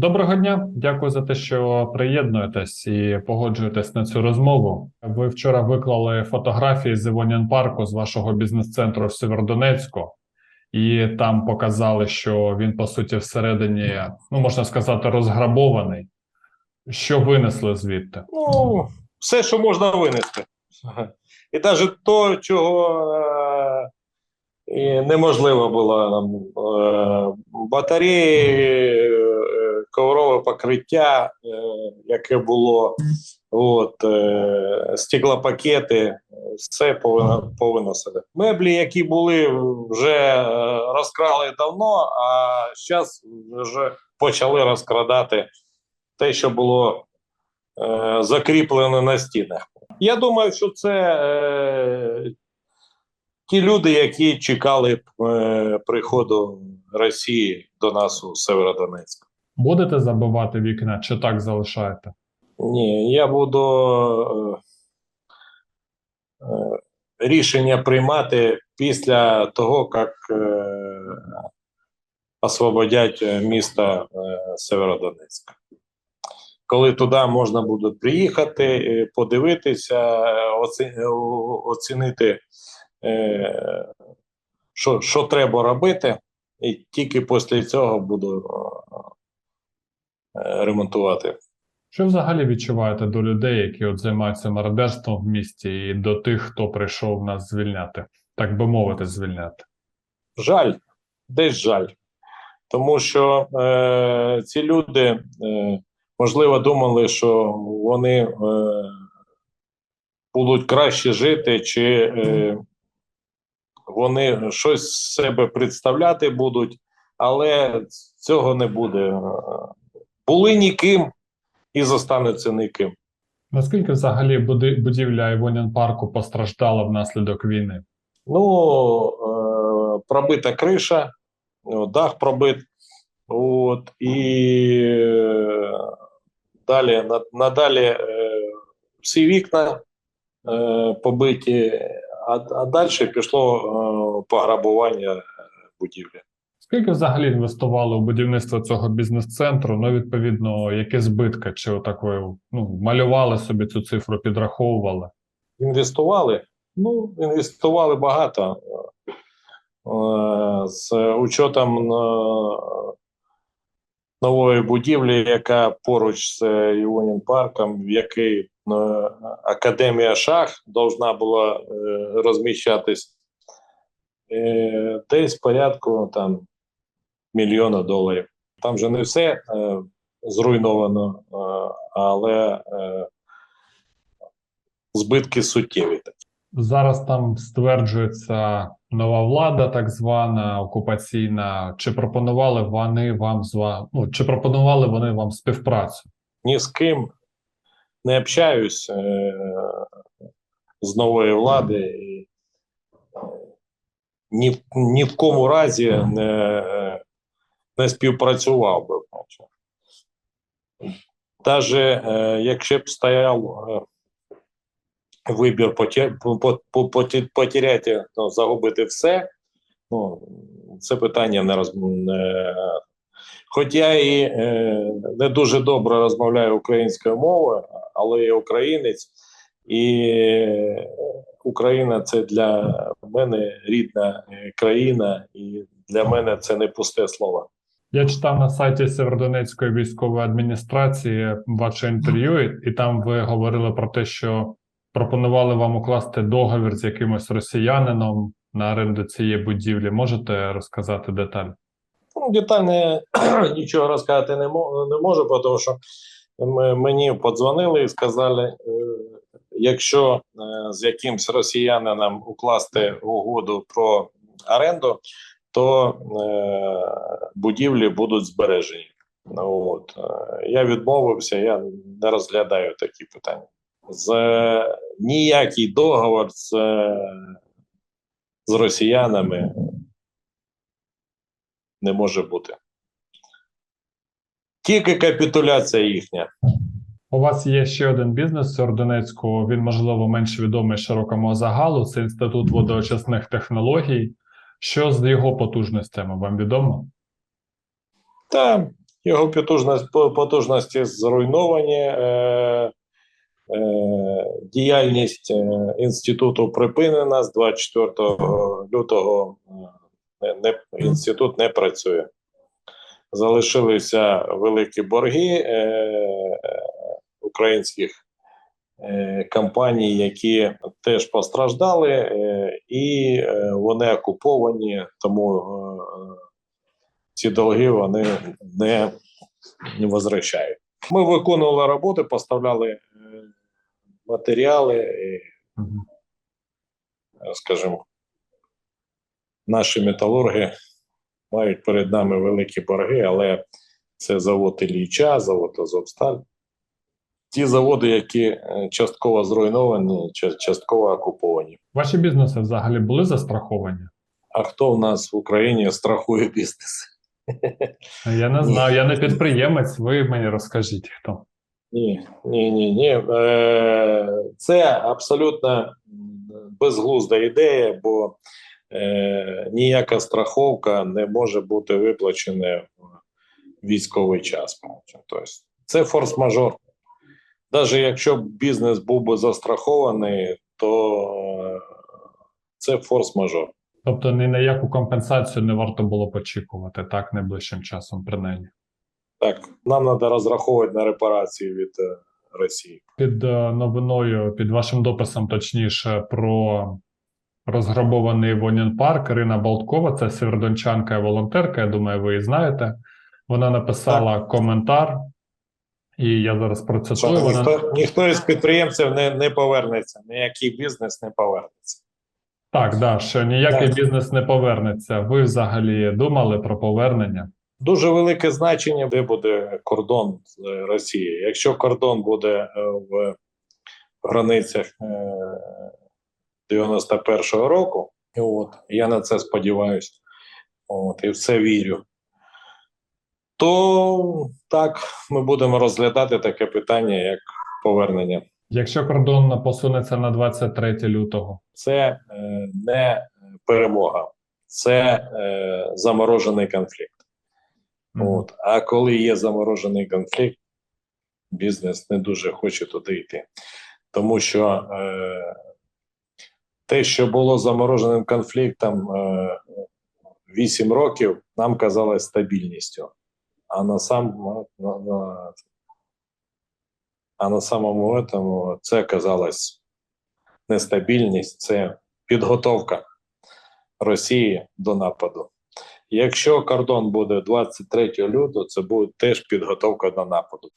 Доброго дня, дякую за те, що приєднуєтесь і погоджуєтесь на цю розмову. Ви вчора виклали фотографії з Івонін парку з вашого бізнес-центру в Сєвєродонецьку, і там показали, що він по суті всередині, ну можна сказати, розграбований. Що винесли звідти? Ну, все, що можна винести. І навіть то, чого е, неможливо було нам е, батареї, покриття, е, яке було, от, е, стеклопакети, все повинно, повиносили. Меблі, які були, вже е, розкрали давно, а зараз вже почали розкрадати те, що було закріплено на стінах. Я думаю, що це ті люди, які чекали е, приходу Росії до нас у Северодонецьк. Будете забивати вікна чи так залишаєте? Ні, я буду е, е, рішення приймати після того, як е, освободять місто е, Северодонецьк. Коли туди можна буде приїхати, подивитися, оці- оцінити, що, що треба робити, і тільки після цього буду ремонтувати. Що взагалі відчуваєте до людей, які от займаються мародерством в місті, і до тих, хто прийшов нас звільняти, так би мовити, звільняти? Жаль, десь жаль. Тому що е, ці люди, е, можливо, думали, що вони е, будуть краще жити, чи е, вони щось з себе представляти будуть, але цього не буде. Були ніким і зостануться ніким. Наскільки взагалі будівля Івонін парку постраждала внаслідок війни? Ну, е, пробита криша, дах пробит. От, і е, далі, на, надалі е, всі вікна е, побиті, а, далі пішло е, пограбування будівлі. Скільки взагалі інвестували у будівництво цього бізнес-центру? Ну, відповідно, які збитки? Чи отак ви ну, малювали собі цю цифру, підраховували? Інвестували? Ну, інвестували багато. Е, З учетом е, нової будівлі, яка поруч з Іонін парком, в якій е, Академія шах должна була розміщатись, десь порядку там мільйона доларів. Там же не все е, зруйновано, е, але е, збитки суттєві. Зараз там стверджується нова влада, так звана окупаційна. Чи пропонували вони вам з ну, чи пропонували вони вам співпрацю? ні з ким не общаюсь е, з нової влади. І, е, ні, ні в кому разі не, не співпрацював би. Навіть е, якщо б стояв е, вибір поте- по- по- по- потеряти, ну, загубити все, ну, це питання не роз... не, Хоч я і е, не дуже добре розмовляю українською мовою, але я українець, і е, Україна це для мене рідна е, країна, і для мене це не пусте слово. Я читав на сайті Сєвєродонецької військової адміністрації ваше інтерв'ю, і- там ви говорили про те, що пропонували вам укласти договір з якимось росіянином на оренду цієї будівлі. Можете розказати деталь? Ну, детально нічого розказати не, мо- не можу, тому що мені подзвонили і сказали, е, якщо е, з якимсь росіянином укласти угоду про оренду, то е, будівлі будуть збережені. Ну, от. е, Я відмовився, я не розглядаю такі питання. З, ніякий договор з, з росіянами не може бути. Тільки капітуляція їхня. У вас є ще один бізнес в Сєвєродонецьку, він, можливо, менш відомий широкому загалу. Це Інститут водоочисних технологій. Що з його потужностями вам відомо? Та Його потужність, потужності зруйновані. Е, е, діяльність е, інституту припинена з 24 лютого. е, Не, інститут не працює. Залишилися великі борги е, українських е, компаній, які теж постраждали, е, і е, вони окуповані, тому е, ці долги вони не, возвращають. Ми виконували роботи, поставляли е, матеріали, і, скажімо, наші металурги мають перед нами великі борги, але це завод Ілліча, завод Азовсталь. Ті заводи, які е, частково зруйновані, частково окуповані. Ваші бізнеси взагалі були застраховані? А хто в нас в Україні страхує бізнес? Я не знаю, я не підприємець. Ви мені розкажіть хто. Ні, ні, ні, ні. Е, Це абсолютно безглузда ідея, бо е, ніяка страховка не може бути виплачена в військовий час. Тобто, це форс-мажор. Навіть якщо б бізнес був би застрахований, то е, це форс-мажор. Тобто ні на яку компенсацію не варто було б очікувати, так, найближчим часом, принаймні. Так, нам треба розраховувати на репарації від е, Росії. Під е, новиною, під вашим дописом, точніше, про розграбований Вонін парк Ірина Болткова, це сєвєродончанка і волонтерка. Я думаю, ви її знаєте. Вона написала коментар, і я зараз процитую. Вона Ніхто, ніхто із підприємців не, не повернеться, ніякий бізнес не повернеться. так, да, що ніякий Так. бізнес не повернеться. Ви взагалі думали про повернення? Дуже велике значення, де буде кордон з е, Росією. Якщо кордон буде е, в границях е, 91-го року, от я на це сподіваюся, от, і в це вірю. То так ми будемо розглядати таке питання, як повернення. Якщо кордон посунеться на 23 лютого, Це е, не перемога, це е, заморожений конфлікт. Мгм. От. А коли є заморожений конфлікт, бізнес не дуже хоче туди йти. Тому що е, те, що було замороженим конфліктом е, 8 років, нам казалось стабільністю. А на, сам, на, на, а на самому этому це казалось нестабільність, це підготовка Росії до нападу. Якщо кордон буде 23 лютого, це буде теж підготовка до нападу.